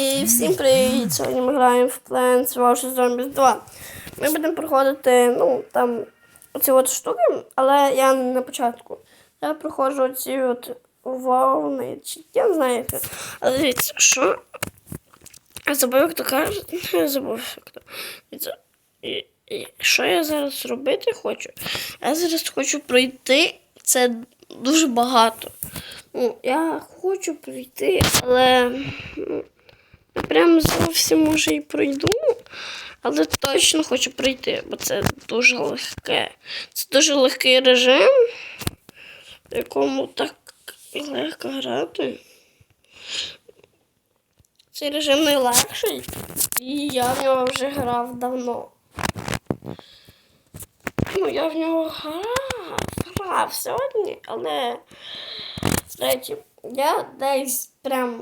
І всім привіт! Сьогодні ми граємо в Plants vs. Zombies 2. Ми будемо проходити, ну, там, оці от штуки, але я не на початку. Я проходжу оці от вовни, чи я не знаю як. Але дивіться, що? Я забув, як то кажуть. Я забув, як то. Дивіться. І, і що я зараз робити хочу? Я зараз хочу пройти. Це дуже багато. Ну, я хочу пройти, але. Прям зовсім може і пройду, але точно хочу пройти, бо це дуже легке. Це дуже легкий режим, в якому так легко грати. Цей режим найлегший, і я в нього вже грав давно. Ну, я в нього грав, грав сьогодні, але речі, я десь прям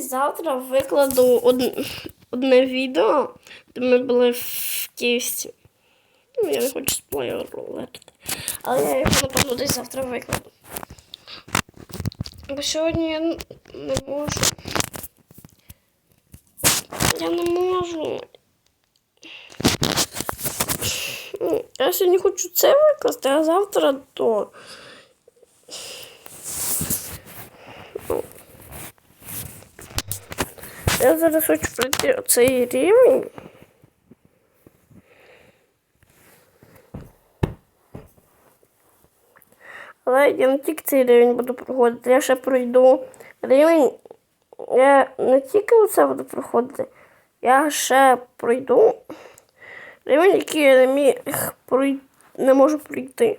завтра викладу одне, відео, де ми були в Київсі. Ну, я не хочу спойлерувати. Але я його, напевно, десь завтра викладу. Бо сьогодні я не можу. Я не можу. Ну, Я сьогодні хочу це викласти, а завтра то. Я зараз хочу пройти оцей рівень. Але я не тільки цей рівень буду проходити, я ще пройду рівень. Я не тільки оце буду проходити, я ще пройду рівень, який я не міг пройти, не можу пройти.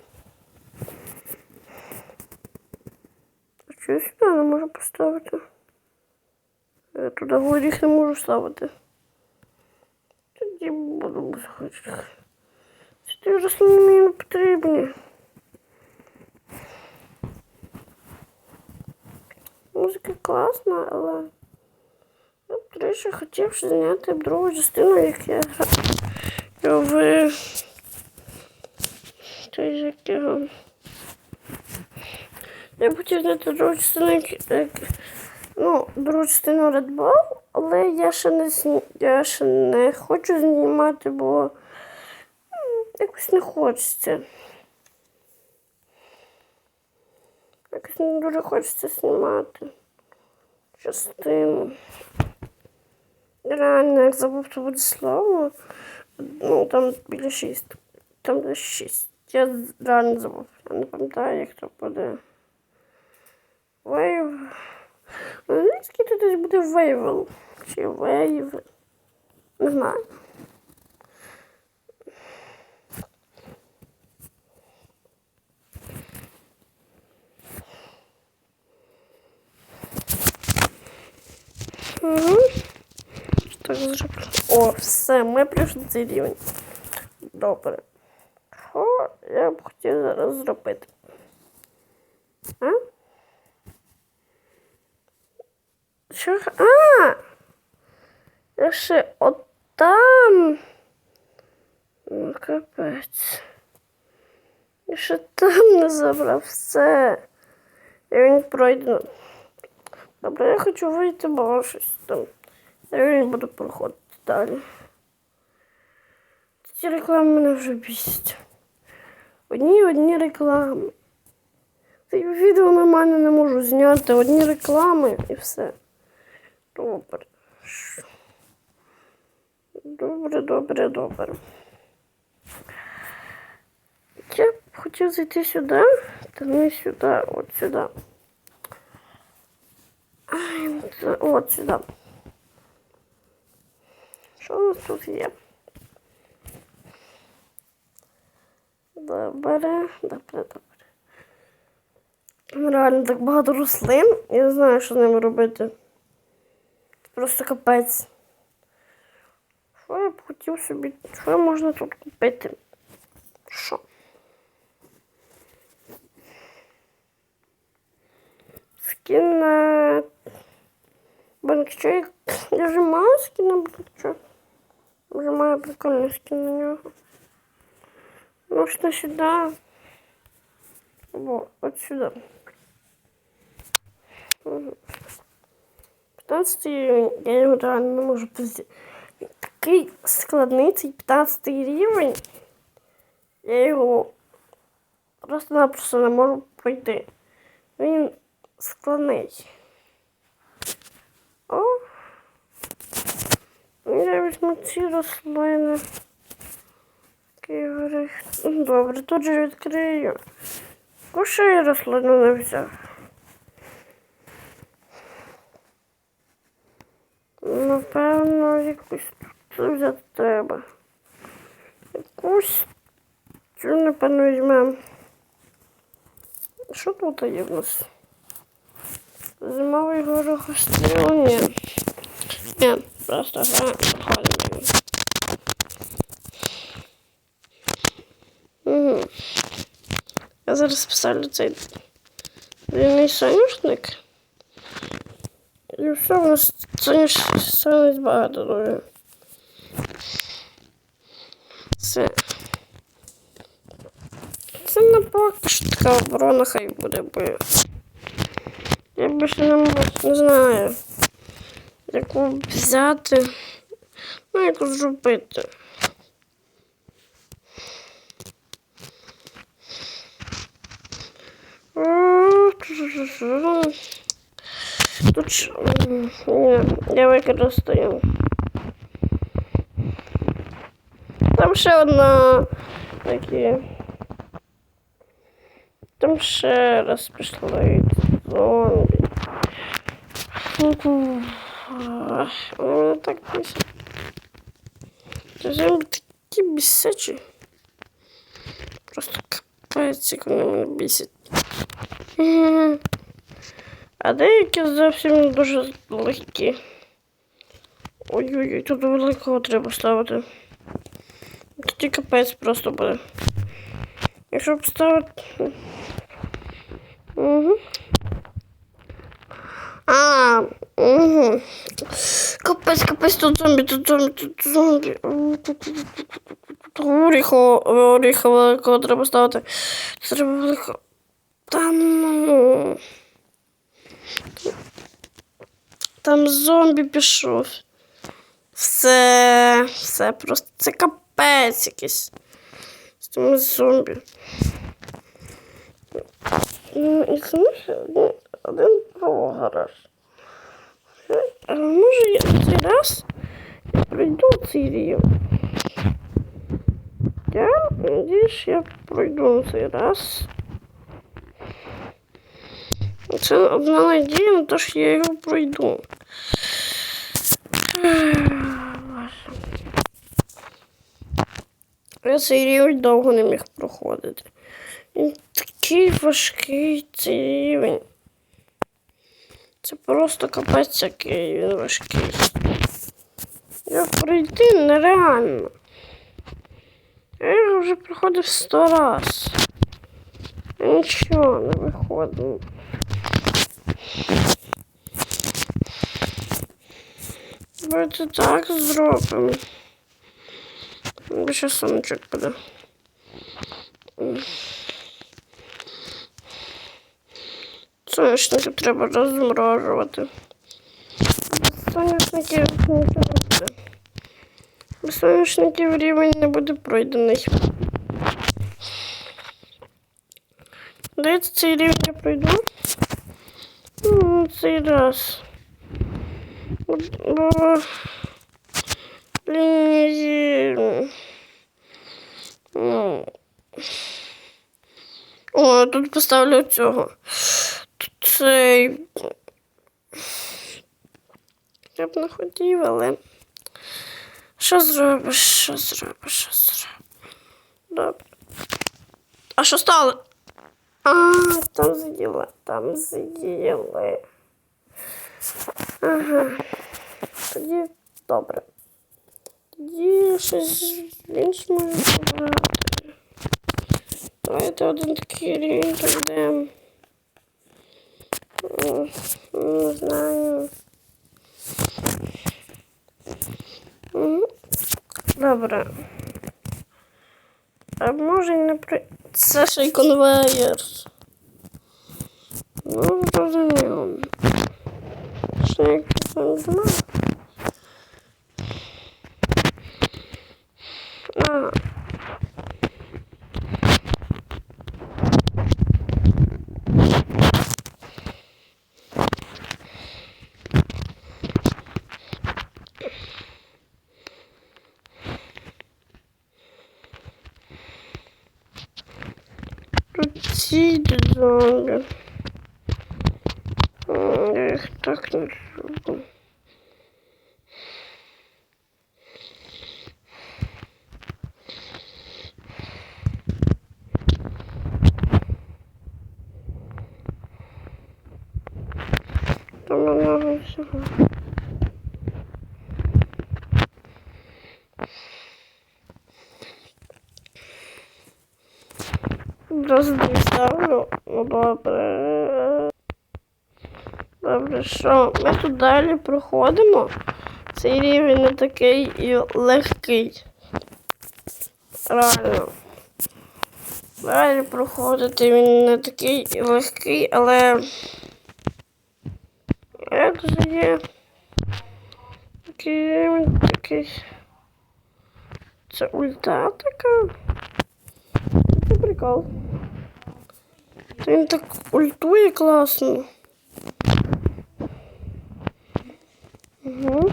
Чого сюди не можу поставити? Я туди горіх не можу ставити. Тоді буду безхочити. Ці рослини мені не потрібні. Музика класна, але я б трішки хотів зняти другу частину, як я граю в той як його. Я б хотів зняти другу частину, як ну, другу частину Red Bull, але я ще не я ще не хочу знімати, бо якось не хочеться. Якось не дуже хочеться знімати частину. Реально, як забув, то буде слово. Ну, там біля шість. Там десь шість. Я реально забув. Я не пам'ятаю, як то буде. Вейв. Тут десь буде вейвел. Чи вейв. Не знаю. Так зроблю. О, все, ми прийшли цей рівень. Добре. Що я б хотів зараз зробити? А? Що? А! Я ще отам. Ну, капець. Я ще там не забрав все. І він пройде. Добре, я хочу вийти, бо щось там. Я не буду проходити далі. Ці реклами мене вже бісять. Одні одні реклами. Відео нормально не можу зняти. Одні реклами і все. Добре. Добре, добре, добре. Я б хотів зайти сюди, та не сюди, от сюди. От сюди. Що у нас тут є? Добре, добре, добре. Реально так багато рослин. Я не знаю, що з ними робити. Просто капець. Що я б хотів собі. Що можна тут купити? Що? Скін на банкчо. Я вже маю скін на банкчо. Вже маю прикольний скін на нього. Ну що сюди. Во, от сюди. Мгм. 15 рівень, я його реально не можу пройти. Він Такий складний цей 15 рівень. Я його просто-напросто не можу пройти. Він складний. О! Я візьму ці рослини. Добре, тут же відкрию. Куше я рослину не взяв. Напевно, якусь тут взяти треба. Якусь. Цю, напевно, візьмемо. Що тут є в нас? Зимовий горохостріл? Ні. Ні, просто гра проходимо. Угу. Я зараз поставлю цей длинний соняшник. І все, у нас соняшник соняшник багато дуже. Поки оборона хай буде, бо я більше не, не знаю, яку взяти, ну яку зробити. Тут Ні, я використаю. Там ще одна такі. Там ще раз пішли зомбі. Фу-фу. Ах, Вони мене так бісять. Ці Зомбі такі бісячі. Просто капець, як вони мене бісять. Мгм. А деякі зовсім дуже легкі. Ой-ой-ой, тут великого треба ставити. Тоді капець просто буде. Якщо поставити. Угу. А, угу. Капець, капець, тут зомбі, тут зомбі, тут зомбі. Оріхо, оріхо великого треба ставити. Треба великого. Там. ну. Там зомбі пішов. Все, все просто це капець якийсь. З тими зомбі. Ну, і це ще один, один програш. А може я цей раз я пройду цей рівень? Я надіюсь, я пройду цей раз. Це одна надія на те, що я його пройду. Я цей рівень довго не міг проходити. Він такий важкий цей рівень. Це просто капець який він важкий. Його пройти нереально. Я його вже проходив сто раз. Нічого не виходить. Давайте так зробимо. Бо ще сонечок буде. Соняшники треба розморожувати. Без соняшників нічого не буде. Без соняшників рівень не буде пройдений. Здається, цей рівень я пройду. Ну, цей раз. Бо... Блін, тут поставлю цього. Тут цей. Я б не хотів, але. Що зробиш? Що зробиш? Що зробиш? Добре. А що стало? А, там з'їли, там з'їли. Ага. Тоді добре. Тоді щось інше забрати. Давайте один такий рівень пройдемо. М, Не знаю. Добре. А може не при... Це ще й конвейер. Ну, зрозуміло. Ще як не знаю. А. Ці зомбі. Я їх так не люблю. Там много всего. Просто не ставлю. Ну добре. Добре, що? Ми тут далі проходимо. Цей рівень не такий і легкий. Реально. Далі проходити він не такий і легкий, але як же є. Такий рівень такий. Це ульта така. Це прикол. Він так ультує класно. Угу.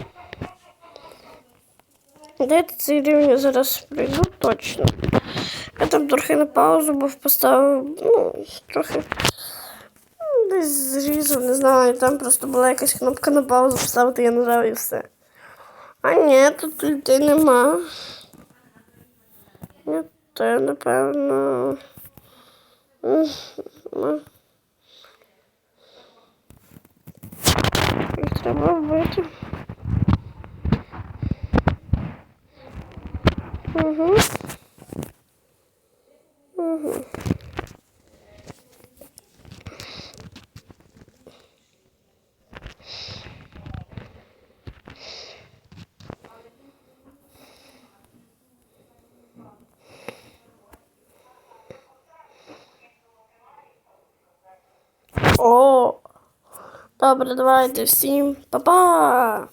Дайте цей рівень зараз прийду точно. Я там трохи на паузу був поставив, ну, трохи ну, десь зрізав, не знаю, там просто була якась кнопка на паузу поставити, я нажав і все. А ні, тут людей нема. Ні, то я, напевно. М, м. Їх треба вбити. Угу. О, добре, давайте всім па-па!